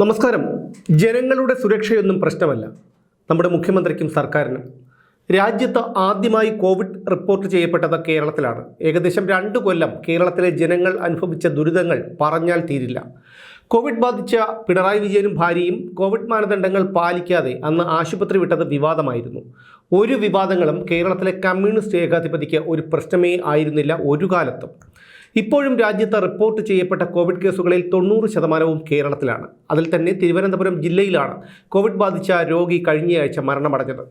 നമസ്കാരം. ജനങ്ങളുടെ സുരക്ഷയൊന്നും പ്രശ്നമല്ല. നമ്മുടെ മുഖ്യമന്ത്രിക്കും സർക്കാരിനും. രാജ്യത്ത് ആദ്യമായി കോവിഡ് റിപ്പോർട്ട് ചെയ്യപ്പെട്ടത് കേരളത്തിലാണ്. ഏകദേശം രണ്ട് കൊല്ലം കേരളത്തിലെ ജനങ്ങൾ അനുഭവിച്ച ദുരിതങ്ങൾ പറഞ്ഞാൽ തീരില്ല. കോവിഡ് ബാധിച്ച പിണറായി വിജയനും ഭാര്യയും കോവിഡ് മാനദണ്ഡങ്ങൾ പാലിക്കാതെ അന്ന് ആശുപത്രി വിട്ടത് വിവാദമായിരുന്നു. ഒരു വിവാദങ്ങളും കേരളത്തിലെ കമ്മ്യൂണിസ്റ്റ് ഏകാധിപതിക്ക് ഒരു പ്രശ്നമേ ആയിരുന്നില്ല ഒരു കാലത്തും. ഇപ്പോഴും രാജ്യത്ത് റിപ്പോർട്ട് ചെയ്യപ്പെട്ട കോവിഡ് കേസുകളിൽ തൊണ്ണൂറ് ശതമാനവും കേരളത്തിലാണ്. അതിൽ തന്നെ തിരുവനന്തപുരം ജില്ലയിലാണ് കോവിഡ് ബാധിച്ച രോഗി കഴിഞ്ഞയാഴ്ച മരണമടഞ്ഞത്.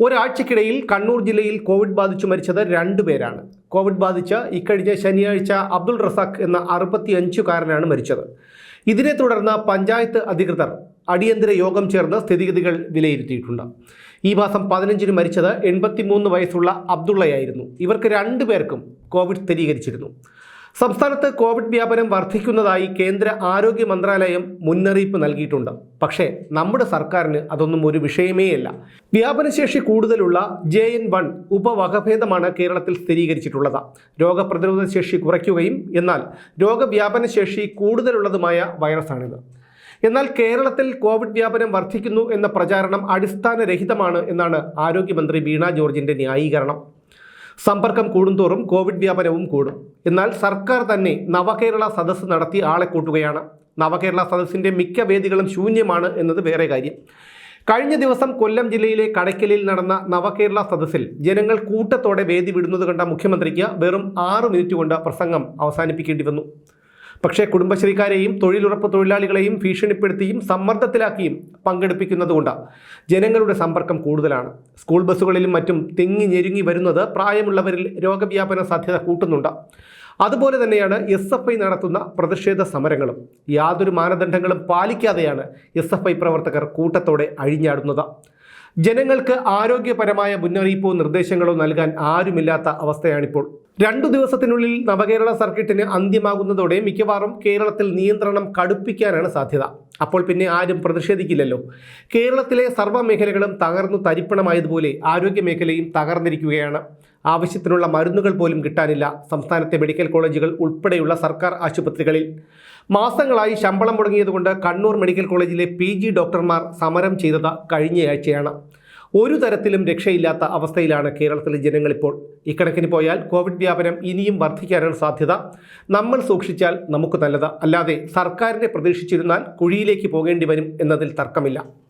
ഒരാഴ്ചക്കിടയിൽ കണ്ണൂർ ജില്ലയിൽ കോവിഡ് ബാധിച്ചു മരിച്ചത് രണ്ടുപേരാണ് കോവിഡ് ബാധിച്ച ഇക്കഴിഞ്ഞ ശനിയാഴ്ച അബ്ദുൾ റസാഖ് എന്ന അറുപത്തിയഞ്ചുകാരനാണ് മരിച്ചത്. ഇതിനെ തുടർന്ന് പഞ്ചായത്ത് അധികൃതർ അടിയന്തര യോഗം ചേർന്ന് സ്ഥിതിഗതികൾ വിലയിരുത്തിയിട്ടുണ്ട്. ഈ മാസം പതിനഞ്ചിന് മരിച്ചത് എൺപത്തിമൂന്ന് വയസ്സുള്ള അബ്ദുള്ളയായിരുന്നു. ഇവർക്ക് രണ്ടുപേർക്കും കോവിഡ് സ്ഥിരീകരിച്ചിരുന്നു. സംസ്ഥാനത്ത് കോവിഡ് വ്യാപനം വർദ്ധിക്കുന്നതായി കേന്ദ്ര ആരോഗ്യ മന്ത്രാലയം മുന്നറിയിപ്പ് നൽകിയിട്ടുണ്ട്. പക്ഷേ നമ്മുടെ സർക്കാരിന് അതൊന്നും ഒരു വിഷയമേയല്ല. വ്യാപനശേഷി കൂടുതലുള്ള ജെ എൻ വൺ ഉപവകഭേദമാണ് കേരളത്തിൽ സ്ഥിരീകരിച്ചിട്ടുള്ളത്. രോഗപ്രതിരോധ ശേഷി കുറയ്ക്കുകയും എന്നാൽ രോഗവ്യാപന ശേഷി കൂടുതലുള്ളതുമായ വൈറസാണിത്. എന്നാൽ കേരളത്തിൽ കോവിഡ് വ്യാപനം വർദ്ധിക്കുന്നു എന്ന പ്രചാരണം അടിസ്ഥാനരഹിതമാണ് എന്നാണ് ആരോഗ്യമന്ത്രി വീണ ജോർജിന്റെ ന്യായീകരണം. സമ്പർക്കം കൂടുന്തോറും കോവിഡ് വ്യാപനവും കൂടും. എന്നാൽ സർക്കാർ തന്നെ നവകേരള സദസ്സ് നടത്തി ആളെ കൂട്ടുകയാണ്. നവകേരള സദസ്സിന്റെ മിക്ക വേദികളും ശൂന്യമാണ് എന്നത് വേറെ കാര്യം. കഴിഞ്ഞ ദിവസം കൊല്ലം ജില്ലയിലെ കടയ്ക്കലിൽ നടന്ന നവകേരള സദസ്സിൽ ജനങ്ങൾ കൂട്ടത്തോടെ വേദി വിടുന്നത് കണ്ട മുഖ്യമന്ത്രിക്ക് വെറും ആറ് മിനിറ്റ് കൊണ്ട് പ്രസംഗം അവസാനിപ്പിക്കേണ്ടി വന്നു. പക്ഷേ കുടുംബശ്രീക്കാരെയും തൊഴിലുറപ്പ് തൊഴിലാളികളെയും ഭീഷണിപ്പെടുത്തിയും സമ്മർദ്ദത്തിലാക്കിയും പങ്കെടുപ്പിക്കുന്നതുകൊണ്ട് ജനങ്ങളുടെ സമ്പർക്കം കൂടുതലാണ്. സ്കൂൾ ബസ്സുകളിലും മറ്റും തെങ്ങി ഞെരുങ്ങി വരുന്നത് പ്രായമുള്ളവരിൽ രോഗവ്യാപന സാധ്യത കൂട്ടുന്നുണ്ട്. അതുപോലെ തന്നെയാണ് എസ് എഫ് ഐ നടത്തുന്ന പ്രതിഷേധ സമരങ്ങളും. യാതൊരു മാനദണ്ഡങ്ങളും പാലിക്കാതെയാണ് എസ് എഫ് ഐ പ്രവർത്തകർ കൂട്ടത്തോടെ അഴിഞ്ഞാടുന്നത്. ജനങ്ങൾക്ക് ആരോഗ്യപരമായ മുന്നറിയിപ്പോ നിർദ്ദേശങ്ങളോ നൽകാൻ ആരുമില്ലാത്ത അവസ്ഥയാണിപ്പോൾ. രണ്ടു ദിവസത്തിനുള്ളിൽ നവകേരള സർക്കിട്ടിന് അന്ത്യമാകുന്നതോടെ മിക്കവാറും കേരളത്തിൽ നിയന്ത്രണം കടുപ്പിക്കാനാണ് സാധ്യത. അപ്പോൾ പിന്നെ ആരും പ്രതിഷേധിക്കില്ലല്ലോ. കേരളത്തിലെ സർവ മേഖലകളും തകർന്നു തരിപ്പണമായതുപോലെ ആരോഗ്യ മേഖലയും തകർന്നിരിക്കുകയാണ്. ആവശ്യത്തിനുള്ള മരുന്നുകൾ പോലും കിട്ടാനില്ല സംസ്ഥാനത്തെ മെഡിക്കൽ കോളേജുകൾ ഉൾപ്പെടെയുള്ള സർക്കാർ ആശുപത്രികളിൽ. മാസങ്ങളായി ശമ്പളം മുടങ്ങിയതുകൊണ്ട് കണ്ണൂർ മെഡിക്കൽ കോളേജിലെ പി ഡോക്ടർമാർ സമരം ചെയ്തത് കഴിഞ്ഞയാഴ്ചയാണ്. ഒരു തരത്തിലും രക്ഷയില്ലാത്ത അവസ്ഥയിലാണ് കേരളത്തിലെ ജനങ്ങളിപ്പോൾ. ഇക്കണക്കിന് പോയാൽ കോവിഡ് വ്യാപനം ഇനിയും വർദ്ധിക്കാനാണ് സാധ്യത. നമ്മൾ സൂക്ഷിച്ചാൽ നമുക്ക് നല്ലത്. അല്ലാതെ സർക്കാരിനെ പ്രതീക്ഷിച്ചിരുന്നാൽ കുഴിയിലേക്ക് പോകേണ്ടി വരും എന്നതിൽ തർക്കമില്ല.